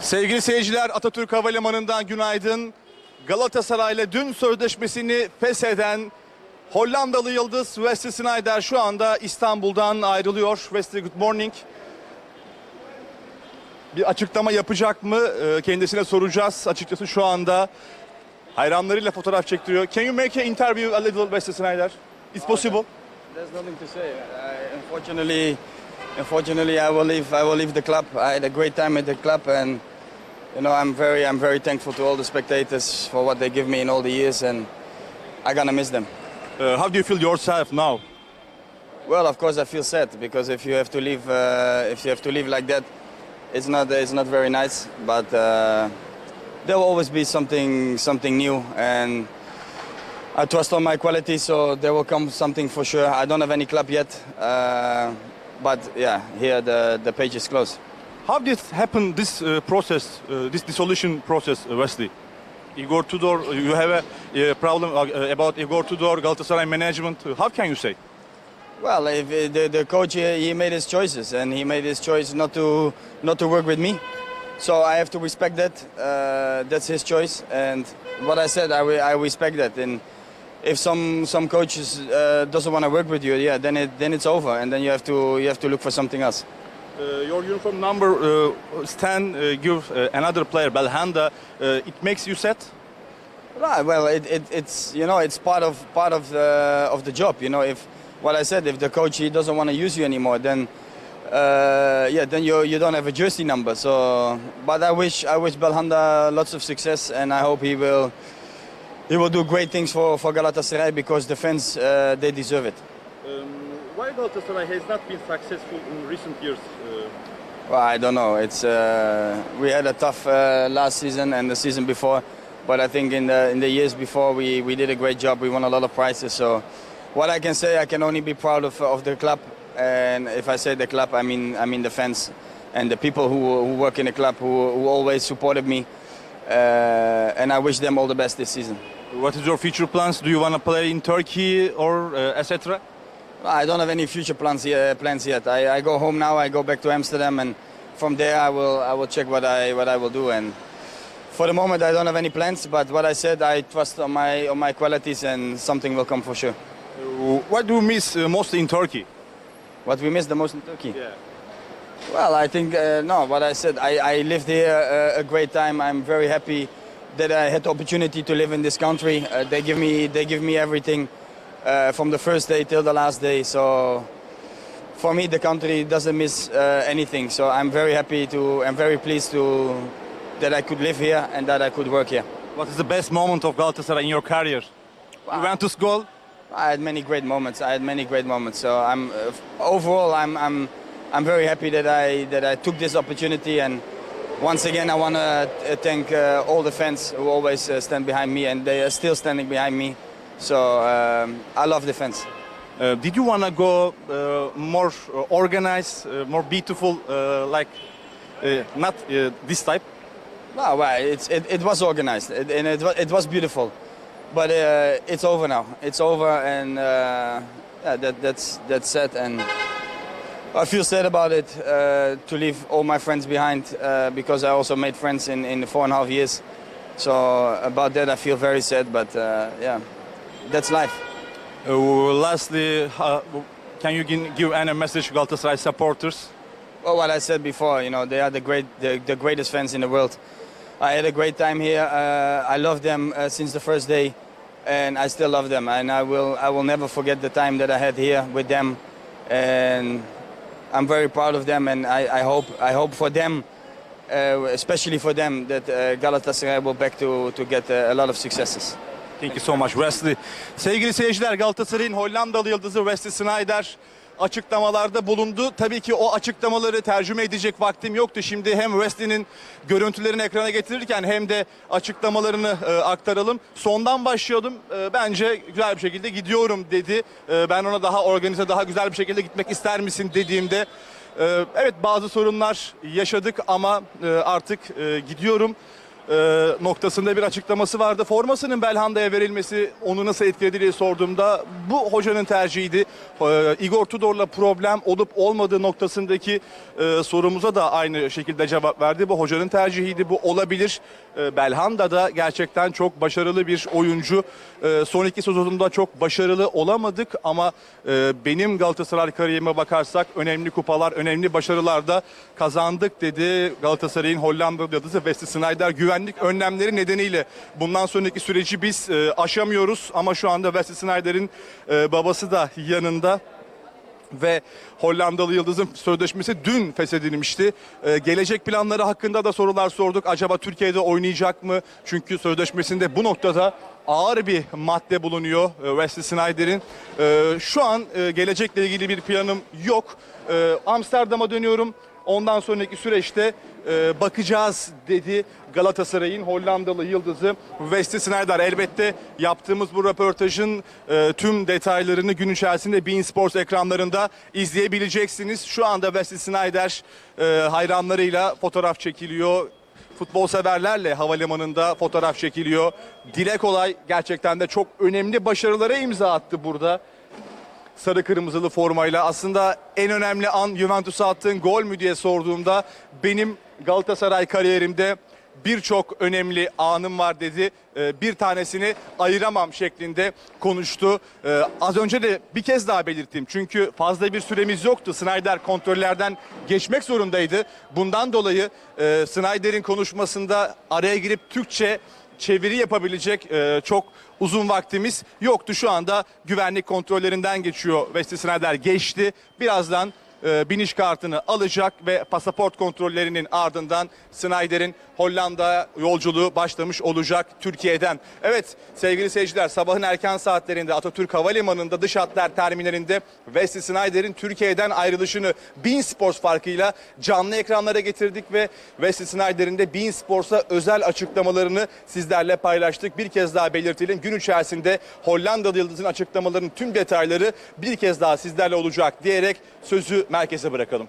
Sevgili seyirciler Atatürk Havalimanı'ndan günaydın. Galatasaray'la dün sözleşmesini fesheden Hollandalı yıldız Wesley Sneijder şu anda İstanbul'dan ayrılıyor. Wesley good morning. Bir açıklama yapacak mı? Ee, Kendisine soracağız. Açıkçası şu anda hayranlarıyla fotoğraf çektiriyor. Can you make an interview a little Wesley Sneijder? It's possible. There's nothing to say. I, unfortunately, unfortunately, I will leave. I will leave the club. I had a great time at the club, and you know, I'm very, I'm very thankful to all the spectators for what they give me in all the years, and I'm gonna miss them. Uh, how do you feel yourself now? Well, of course, I feel sad because if you have to leave, uh, if you have to leave like that, it's not, it's not very nice. But uh, there will always be something, something new, and I trust on my quality, so there will come something for sure. I don't have any club yet, uh, but yeah, here the the page is closed. How did happen this uh, process, uh, this dissolution process, uh, Wesley? Igor Tudor, you have a uh, problem uh, about Igor Tudor, Galatasaray management. Uh, How can you say? Well, if uh, the, the coach he, made his choices, and he made his choice not to not to work with me. So I have to respect that. Uh, that's his choice, and what I said, I, I respect that. And if some some coaches uh, doesn't want to work with you, yeah, then it then it's over, and then you have to you have to look for something else. Uh, your uniform number uh, 10 uh, give uh, another player, Belhanda. Uh, it makes you sad? Right. Well, it, it, it's you know it's part of part of the of the job. You know, if what I said, if the coach he doesn't want to use you anymore, then uh, yeah, then you you don't have a jersey number. So, but I wish I wish Belhanda lots of success, and I hope he will he will do great things for for Galatasaray because the fans they deserve it. Why Galatasaray has not been successful in recent years? Well, I don't know. It's uh, we had a tough uh, last season and the season before, but I think in the in the years before we, we did a great job. We won a lot of prizes. So, what I can say, I can only be proud of, of the club. And if I say the club, I mean I mean the fans and the people who, who work in the club who, who always supported me. Uh, and I wish them all the best this season. what is your future plans? Do you want to play in Turkey or uh, etc.? I don't have any future plans yet. Plans yet. I, I go home now. I go back to Amsterdam, and from there I will I will check what I what I will do. And for the moment, I don't have any plans. But what I said, I trust on my on my qualities, and something will come for sure. Uh, what do you miss uh, most in Turkey? What we miss the most in Turkey? Well, I think uh, no. What I said, I, I lived here uh, a great time. I'm very happy that I had the opportunity to live in this country. Uh, they give me they give me everything uh, from the first day till the last day. So for me, the country doesn't miss uh, anything. So I'm very happy to. I'm very pleased to that I could live here and that I could work here. What is the best moment of Galatasaray in your career? You went to school? I had many great moments. I had many great moments. So I'm uh, overall I'm I'm I'm very happy that I that I took this opportunity and once again I want to thank uh, all the fans who always uh, stand behind me and they are still standing behind me. So um, I love defense. Uh, did you want to go uh, more uh, organized, uh, more beautiful, uh, like uh, not uh, this type? No, well, it's, it, it was organized it, and it, it was beautiful, but uh, it's over now. It's over, and uh, yeah, that, that's that's sad, and I feel sad about it uh, to leave all my friends behind uh, because I also made friends in, in four and a half years. So about that, I feel very sad, but uh, yeah, that's life. Uh, lastly, uh, can you give any message to Galatasaray supporters? Well, what I said before, you know, they are the great, the, the greatest fans in the world. I had a great time here. Uh, I love them uh, since the first day, and I still love them. And I will, I will never forget the time that I had here with them. And I'm very proud of them, and I, I hope, I hope for them, uh, especially for them, that uh, Galatasaray will back to to get a lot of successes. Thank you so much Wesley. Sevgili seyirciler Galatasaray'ın Hollandalı yıldızı Wesley Sneijder açıklamalarda bulundu. Tabii ki o açıklamaları tercüme edecek vaktim yoktu. Şimdi hem Wesley'nin görüntülerini ekrana getirirken hem de açıklamalarını e, aktaralım. Sondan başlayalım. E, bence güzel bir şekilde gidiyorum dedi. E, ben ona daha organize, daha güzel bir şekilde gitmek ister misin dediğimde e, evet bazı sorunlar yaşadık ama e, artık e, gidiyorum. E, noktasında bir açıklaması vardı. Formasının Belhanda'ya verilmesi onu nasıl etkiledi diye sorduğumda bu hocanın tercihiydi. E, Igor Tudor'la problem olup olmadığı noktasındaki e, sorumuza da aynı şekilde cevap verdi. Bu hocanın tercihiydi. Bu olabilir. E, Belhanda da gerçekten çok başarılı bir oyuncu. E, son iki sezonunda çok başarılı olamadık ama e, benim Galatasaray kariyerime bakarsak önemli kupalar, önemli başarılar da kazandık dedi. Galatasaray'ın Hollandalı yıldızı Wesley Sneijder güvenlik önlemleri nedeniyle bundan sonraki süreci biz e, aşamıyoruz ama şu anda Wesley Sneijder'in e, babası da yanında ve Hollandalı Yıldız'ın sözleşmesi dün feshedilmişti. Ee, gelecek planları hakkında da sorular sorduk. Acaba Türkiye'de oynayacak mı? Çünkü sözleşmesinde bu noktada ağır bir madde bulunuyor e, Wesley Sneijder'in. Ee, şu an e, gelecekle ilgili bir planım yok. Ee, Amsterdam'a dönüyorum. Ondan sonraki süreçte e, bakacağız dedi Galatasaray'ın Hollandalı yıldızı Wesley Sneijder. Elbette yaptığımız bu röportajın e, tüm detaylarını gün içerisinde Bein Sports ekranlarında izleyebileceksiniz. Şu anda Wesley Sneijder e, hayranlarıyla fotoğraf çekiliyor. Futbol severlerle havalimanında fotoğraf çekiliyor. Dile kolay gerçekten de çok önemli başarılara imza attı burada sarı kırmızılı formayla aslında en önemli an Juventus'a attığın gol mü diye sorduğumda benim Galatasaray kariyerimde birçok önemli anım var dedi. Ee, Bir tanesini ayıramam şeklinde konuştu. Ee, Az önce de bir kez daha belirttim. Çünkü fazla bir süremiz yoktu. Snyder kontrollerden geçmek zorundaydı. Bundan dolayı e, Snyder'in konuşmasında araya girip Türkçe çeviri yapabilecek e, çok uzun vaktimiz yoktu. Şu anda güvenlik kontrollerinden geçiyor. Wesley Sneijder geçti. Birazdan e, biniş kartını alacak ve pasaport kontrollerinin ardından Snyder'in Hollanda yolculuğu başlamış olacak Türkiye'den. Evet sevgili seyirciler sabahın erken saatlerinde Atatürk Havalimanı'nda dış hatlar terminalinde Wesley Snyder'in Türkiye'den ayrılışını Bein Sports farkıyla canlı ekranlara getirdik ve Wesley Snyder'in de Bein Sports'a özel açıklamalarını sizlerle paylaştık. Bir kez daha belirtelim gün içerisinde Hollandalı Yıldız'ın açıklamalarının tüm detayları bir kez daha sizlerle olacak diyerek sözü merkeze bırakalım.